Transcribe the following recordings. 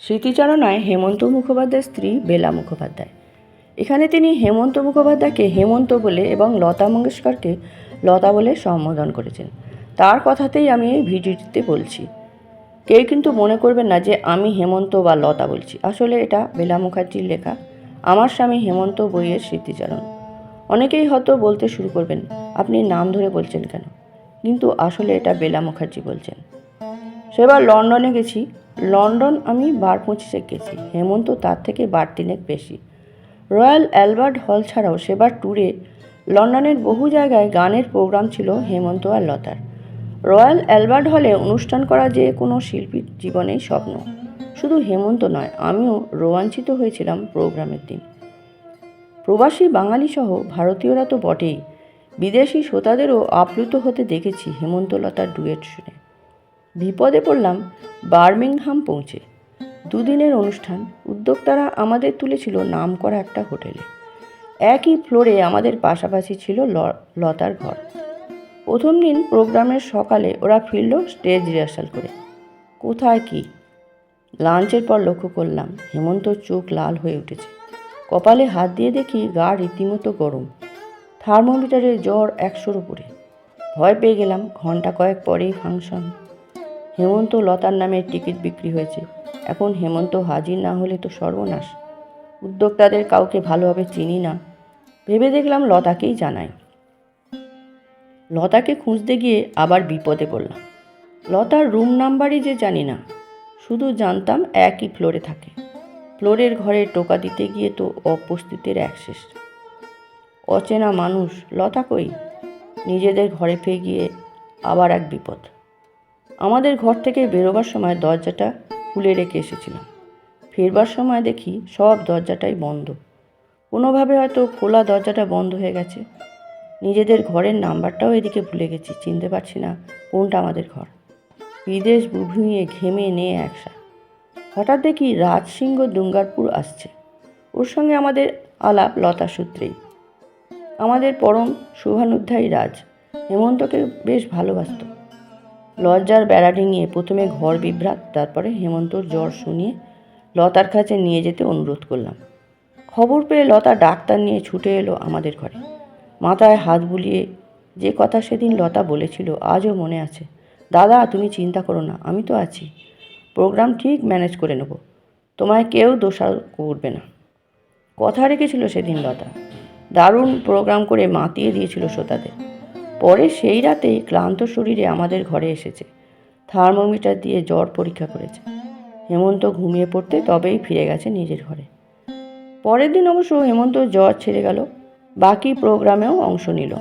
স্মৃতিচারণায় হেমন্ত মুখোপাধ্যায়ের স্ত্রী বেলা মুখোপাধ্যায়। এখানে তিনি হেমন্ত মুখোপাধ্যায়কে হেমন্ত বলে এবং লতা মঙ্গেশকরকে লতা বলে সম্বোধন করেছেন। তার কথাতেই আমি এই ভিডিওটিতে বলছি। কেউ কিন্তু মনে করবেন না যে আমি হেমন্ত বা লতা বলছি। আসলে এটা বেলা মুখার্জির লেখা। আমার স্বামী হেমন্ত বইয়ের স্মৃতিচারণ। অনেকেই হয়তো বলতে শুরু করবেন, আপনি নাম ধরে বলছেন কেন? কিন্তু আসলে এটা বেলা মুখার্জি বলছেন। সেবার লন্ডনে গেছি। লন্ডন আমি বার পঁচিশে গেছি, হেমন্ত তার থেকে বার তিনেক বেশি। রয়্যাল অ্যালবার্ট হল ছাড়াও সেবার ট্যুরে লন্ডনের বহু জায়গায় গানের প্রোগ্রাম ছিল হেমন্ত আর লতার। রয়্যাল অ্যালবার্ট হলে অনুষ্ঠান করা যে কোনো শিল্পীর জীবনেই স্বপ্ন। শুধু হেমন্ত নয়, আমিও রোমাঞ্চিত হয়েছিলাম প্রোগ্রামের দিন। প্রবাসী বাঙালি সহ ভারতীয়রা তো বটেই। বিদেশি শ্রোতাদেরও আপ্লুত হতে দেখেছি হেমন্তলতার ডুয়েট শুনে। বিপদে পড়লাম বার্মিংহাম পৌঁছে। দুদিনের অনুষ্ঠান, উদ্যোক্তারা আমাদের তুলেছিল নাম করা একটা হোটেলে। একই ফ্লোরে আমাদের পাশাপাশি ছিল লতার ঘর। প্রথম দিন প্রোগ্রামের সকালে ওরা ফিরল স্টেজ রিহার্সাল করে। কোথায় কি? লাঞ্চের পর লক্ষ্য করলাম, হেমন্ত চোখ লাল হয়ে উঠেছে। কপালে হাত দিয়ে দেখি গা রীতিমতো গরম। থার্মোমিটারে জ্বর একশোর উপরে। ভয় পেয়ে গেলাম ঘণ্টা কয়েক পরেই ফাংশন। হেমন্ত লতার নামে টিকিট বিক্রি হয়েছে। এখন হেমন্ত হাজির না হলে তো সর্বনাশ। উদ্যোক্তাদের কাউকে ভালোভাবে চিনি না। ভেবে দেখলাম লতাকেই জানাই। লতাকে খুঁজতে গিয়ে আবার বিপদে পড়লাম। লতার রুম নাম্বারই যে জানি না। শুধু জানতাম একই ফ্লোরে থাকে। ফ্লোরের ঘরে টোকা দিতে গিয়ে তো উপস্থিতির অ্যাক্সেস অচেনা মানুষ, লতা কই? নিজেদের ঘরে পেয়ে গিয়ে আবার এক বিপদ। আমাদের ঘর থেকে বেরোবার সময় দরজাটা খুলে রেখে এসেছিলাম। ফেরবার সময় দেখি সব দরজাটাই বন্ধ। কোনোভাবে হয়তো খোলা দরজাটা বন্ধ হয়ে গেছে। নিজেদের ঘরের নাম্বারটাও এদিকে ভুলে গেছি, চিনতে পারছি না কোনটা আমাদের ঘর। বিদেশ বুভুইয়ে ঘেমে নিয়ে একসা। হঠাৎ দেখি রাজসিংহ দুঙ্গারপুর আসছে। ওর সঙ্গে আমাদের আলাপ লতা সূত্রেই। আমাদের পরম শুভানুধ্যায়ী রাজ, হেমন্তকে বেশ ভালোবাসত। লজ্জার বেড়া ডিঙিয়ে প্রথমে ঘর বিভ্রাট, তারপরে হেমন্তর জ্বর শুনিয়ে লতার কাছে নিয়ে যেতে অনুরোধ করলাম। খবর পেয়ে লতা ডাক্তার নিয়ে ছুটে এলো আমাদের ঘরে। মাথায় হাত বুলিয়ে যে কথা সেদিন লতা বলেছিল, আজও মনে আছে। দাদা, তুমি চিন্তা করো না, আমি তো আছি। প্রোগ্রাম ঠিক ম্যানেজ করে নেব। তোমায় কেউ দোষারোপ করবে না। কথা রেখেছিল সেদিন লতা। দারুণ প্রোগ্রাম করে মাতিয়ে দিয়েছিল শ্রোতাদের। পরে সেই রাতেই ক্লান্ত শরীরে আমাদের ঘরে এসেছে। থার্মোমিটার দিয়ে জ্বর পরীক্ষা করেছে। হেমন্ত ঘুমিয়ে পড়তে তবেই ফিরে গেছে নিজের ঘরে। পরের দিন অবশ্য হেমন্ত জ্বর ছেড়ে গেল, বাকি প্রোগ্রামেও অংশ নিল।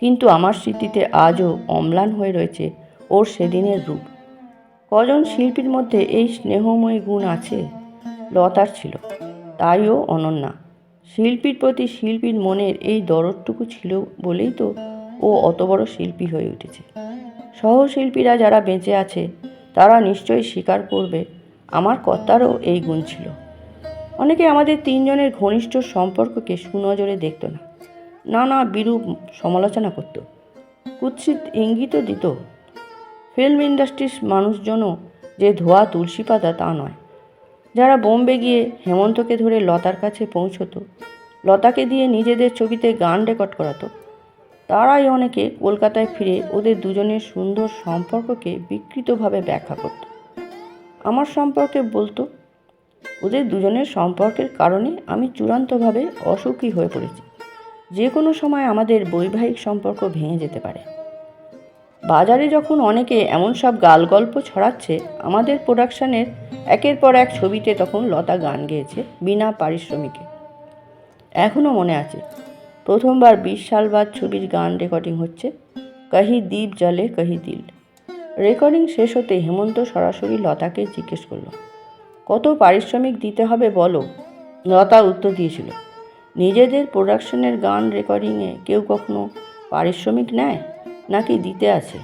কিন্তু আমার স্মৃতিতে আজও অম্লান হয়ে রয়েছে ওর সেদিনের রূপ। কজন শিল্পীর মধ্যে এই স্নেহময়ী গুণ আছে? লতার ছিল, তাইও অনন্যা। শিল্পীর প্রতি শিল্পীর মনের এই দরদটুকু ছিল বলেই তো ও অত বড় শিল্পী হয়ে উঠেছে। সহশিল্পীরা যারা বেঁচে আছে, তারা নিশ্চয়ই স্বীকার করবে, আমার কর্তারও এই গুণ ছিল। অনেকে আমাদের তিনজনের ঘনিষ্ঠ সম্পর্ককে সুনজরে দেখত না, নানা বিরূপ সমালোচনা করত। কুৎসিত ইঙ্গিতও দিত, ফিল্ম ইন্ডাস্ট্রির মানুষজনও যে ধোয়া তুলসী পাতা তা নয়। যারা বোম্বে গিয়ে হেমন্তকে ধরে লতার কাছে পৌঁছতো, লতাকে দিয়ে নিজেদের ছবিতে গান রেকর্ড করাতো, তারাই অনেকে কলকাতায় ফিরে ওদের দুজনের সুন্দর সম্পর্ককে বিকৃতভাবে ব্যাখ্যা করত। আমার সম্পর্কে বলতো, ওদের দুজনের সম্পর্কের কারণে আমি চূড়ান্তভাবে অসুখী হয়ে পড়েছি। যে কোনো সময় আমাদের বৈবাহিক সম্পর্ক ভেঙে যেতে পারে। বাজারে যখন অনেকে এমন সব গাল গল্প ছড়াচ্ছে, আমাদের প্রোডাকশানের একের পর এক ছবিতে তখন লতা গান গেয়েছে বিনা পারিশ্রমিকে। এখনও মনে আছে, প্রথমবার বিশ সাল বাদ ছবির গান রেকর্ডিং হচ্ছে কহি দ্বীপ জলে কহি দিল। রেকর্ডিং শেষ হতে হেমন্ত সরাসরি লতাকে জিজ্ঞেস করল, কত পারিশ্রমিক দিতে হবে বলো? লতা উত্তর দিয়েছিল, নিজেদের প্রোডাকশনের গান রেকর্ডিংয়ে কেউ কখনো পারিশ্রমিক নেয়? নাকি দিতে আছে?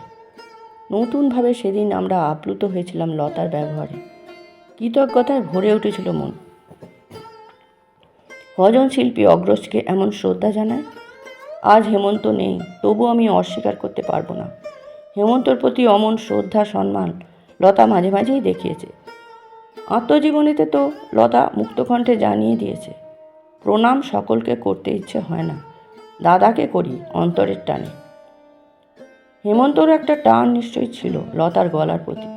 নতুনভাবে সেদিন আমরা আপ্লুত হয়েছিলাম লতার ব্যবহারে। কৃতজ্ঞতায় ভরে উঠেছিল মন। কজন শিল্পী অগ্রজকে এমন শ্রদ্ধা জানায়, আজ হেমন্ত নেই, তবু আমি অস্বীকার করতে পারব না। হেমন্তর প্রতি অমন শ্রদ্ধা, সম্মান লতা মাঝে মাঝেই দেখিয়েছে। আত্মজীবনীতে তো লতা মুক্তকণ্ঠে জানিয়ে দিয়েছে, প্রণাম সকলকে করতে ইচ্ছে হয় না, দাদাকে করি অন্তরের টানে। হেমন্তর একটা টান নিশ্চয়ই ছিল লতার গলার প্রতি।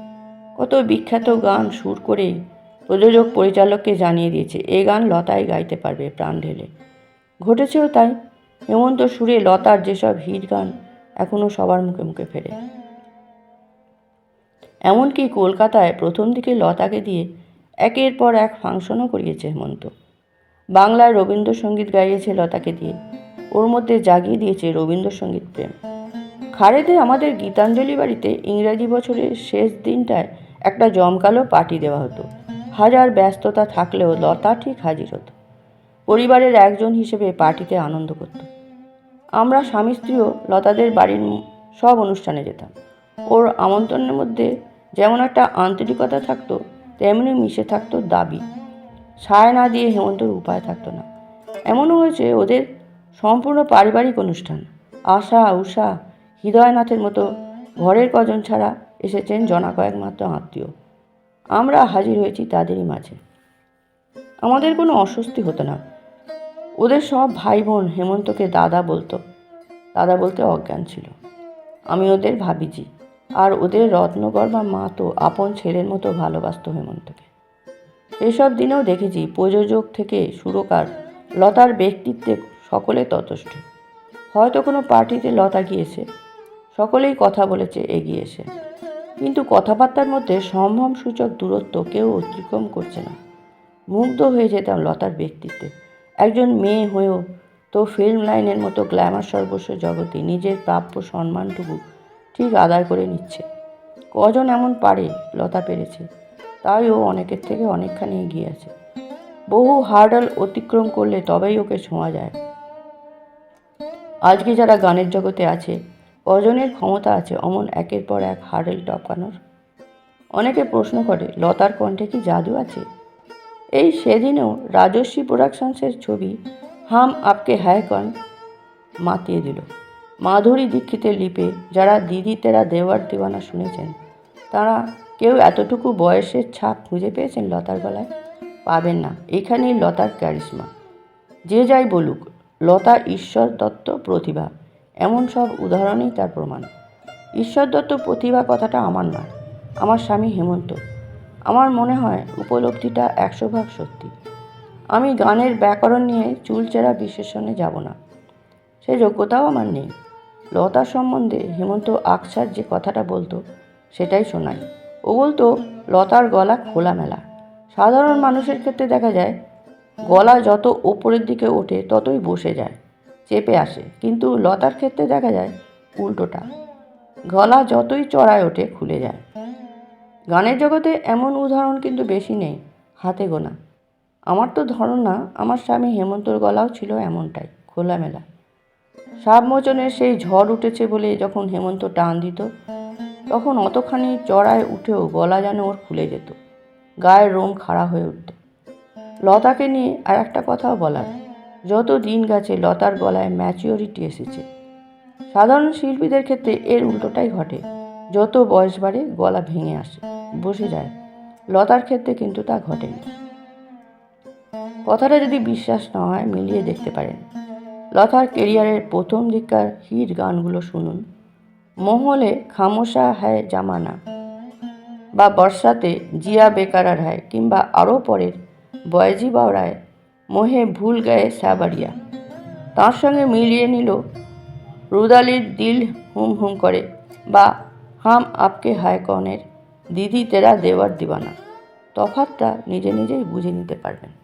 কত বিখ্যাত গান সুর করেই প্রযোজক পরিচালককে জানিয়ে দিয়েছে, এ গান লতাই গাইতে পারবে প্রাণ ঢেলে। ঘটেছেও তাই। হেমন্ত সুরে লতার যেসব হিট গান এখনও সবার মুখে মুখে ফেরে। এমনকি কলকাতায় প্রথম দিকে লতাকে দিয়ে একের পর এক ফাংশনও করিয়েছে হেমন্ত। বাংলায় রবীন্দ্রসঙ্গীত গাইয়েছে লতাকে দিয়ে। ওর মধ্যে জাগিয়ে দিয়েছে রবীন্দ্রসঙ্গীত প্রেম। খারেতে আমাদের গীতাঞ্জলি বাড়িতে ইংরাজি বছরের শেষ দিনটায় একটা জমকালো পার্টি দেওয়া হতো। হাজার ব্যস্ততা থাকলেও লতা ঠিক হাজির হতো। পরিবারের একজন হিসেবে পার্টিতে আনন্দ করত। আমরা স্বামী স্ত্রীও লতাদের বাড়ির সব অনুষ্ঠানে যেতাম। ওর আমন্ত্রণের মধ্যে যেমন একটা আন্তরিকতা থাকতো, তেমনি মিশে থাকতো দাবি। সায় না দিয়ে হেমন্তর উপায় থাকতো না। এমনও হয়েছে ওদের সম্পূর্ণ পারিবারিক অনুষ্ঠান। আশা, উষা হৃদয়নাথের মতো ঘরের কজন ছাড়া এসেছেন জনা কয়েক মাত্র আত্মীয়। আমরা হাজির হয়েছি তাদেরই মাঝে। আমাদের কোনো অস্বস্তি হতো না। ওদের সব ভাই বোন হেমন্তকে দাদা বলতো। দাদা বলতে অজ্ঞান ছিল। আমি ওদের ভাবিজি আর ওদের রত্নগর্ভা মা তো আপন ছেলের মতো ভালোবাসতো হেমন্তকে। এসব দিনেও দেখেছি প্রযোজক থেকে সুরকার লতার ব্যক্তিত্বে সকলে ততষ্ঠ হয়তো কোনো পার্টিতে লতা গিয়েছে। সকলেই কথা বলেছে, এগিয়ে এসে। কিন্তু কথাবার্তার মধ্যে সম্ভ্রম সূচক দূরত্ব কেউ অতিক্রম করছে না। মুগ্ধ হয়ে যেতাম লতার ব্যক্তিত্বে। একজন মেয়ে হয়েও তো ফিল্ম লাইনের মতো গ্ল্যামার সর্বস্ব জগতে নিজের প্রাপ্য সম্মানটুকু ঠিক আদায় করে নিচ্ছে। কজন এমন পারে, লতা পেরেছে। তাই ও অনেকের থেকে অনেকখানি এগিয়ে আছে। বহু হার্ডল অতিক্রম করলে তবেই ওকে ছোঁয়া যায়। আজকে যারা গানের জগতে আছে কজনের ক্ষমতা আছে, অমন একের পর এক হার্ডেল টপকানোর অনেকে প্রশ্ন করে, লতার কণ্ঠে কি জাদু আছে? এই সেদিনও রাজস্বী প্রোডাকশনসের ছবি, হাম আপকে হ্যায় কন, মাতিয়ে দিল। মাধুরী দীক্ষিতের লিপে যারা দিদি তেরা দেওয়ার দিওয়ানা শুনেছেন, তারা কেউ এতটুকু বয়সের ছাপ খুঁজে পেয়েছেন লতার গলায়? পাবেন না, এখানেই লতার ক্যারিশমা। যে যাই বলুক, লতা ঈশ্বর দত্ত প্রতিভা। এমন সব উদাহরণেই তার প্রমাণ। ঈশ্বর দত্ত প্রতিভা কথাটা আমার নয়, আমার স্বামী হেমন্ত। আমার মনে হয় উপলব্ধিটা একশো ভাগ সত্যি। আমি গানের ব্যাকরণ নিয়ে চুলচেরা বিশেষণে যাব না। সে যোগ্যতাও আমার নেই। লতা সম্বন্ধে হেমন্ত আকসার যে কথাটা বলতো, সেটাই শোনাই। ও বলতো, লতার গলা খোলামেলা। সাধারণ মানুষের ক্ষেত্রে দেখা যায়, গলা যত ওপরের দিকে ওঠে, ততই বসে যায়। চেপে আসে, কিন্তু লতার ক্ষেত্রে দেখা যায় উল্টোটা। গলা যতই চড়ায় ওঠে, খুলে যায়। গানের জগতে এমন উদাহরণ কিন্তু বেশি নেই, হাতে গোনা। আমার তো ধারণা আমার স্বামী হেমন্তর গলাও ছিল এমনটাই, খোলামেলা। সাপ মোচনের সেই ঝড় উঠেছে বলে যখন হেমন্ত টান দিত, তখন অতখানি চড়ায় উঠেও গলা যেন ওর খুলে যেত, গায়ের রোম খাড়া হয়ে উঠত। লতাকে নিয়ে আর একটা কথাও বলার যত দিন গেছে লতার গলায় ম্যাচিওরিটি এসেছে। সাধারণ শিল্পীদের ক্ষেত্রে এর উল্টোটাই ঘটে। যত বয়স বাড়ে, গলা ভেঙে আসে, বসে যায়। লতার ক্ষেত্রে কিন্তু তা ঘটেনি। কথাটা যদি বিশ্বাস না হয়, মিলিয়ে দেখতে পারেন। লতার কেরিয়ারের প্রথম দিককার হিট গানগুলো শুনুন। মহলে খামোশা হ্যায় জামানা বা বর্ষাতে জিয়া বেকারার হয় কিংবা আরও পরের বয়জি বাওরায় মোহে ভুল গায়ে সাবাড়িয়া তার সঙ্গে মিলিয়ে নিল রুদালির দিল হুম হুম করে, বা, হাম আপকে হায় কনের, দিদি তেরা দেওয়ার দিবানা। তফাতটা নিজে নিজেই বুঝে নিতে পারবেন।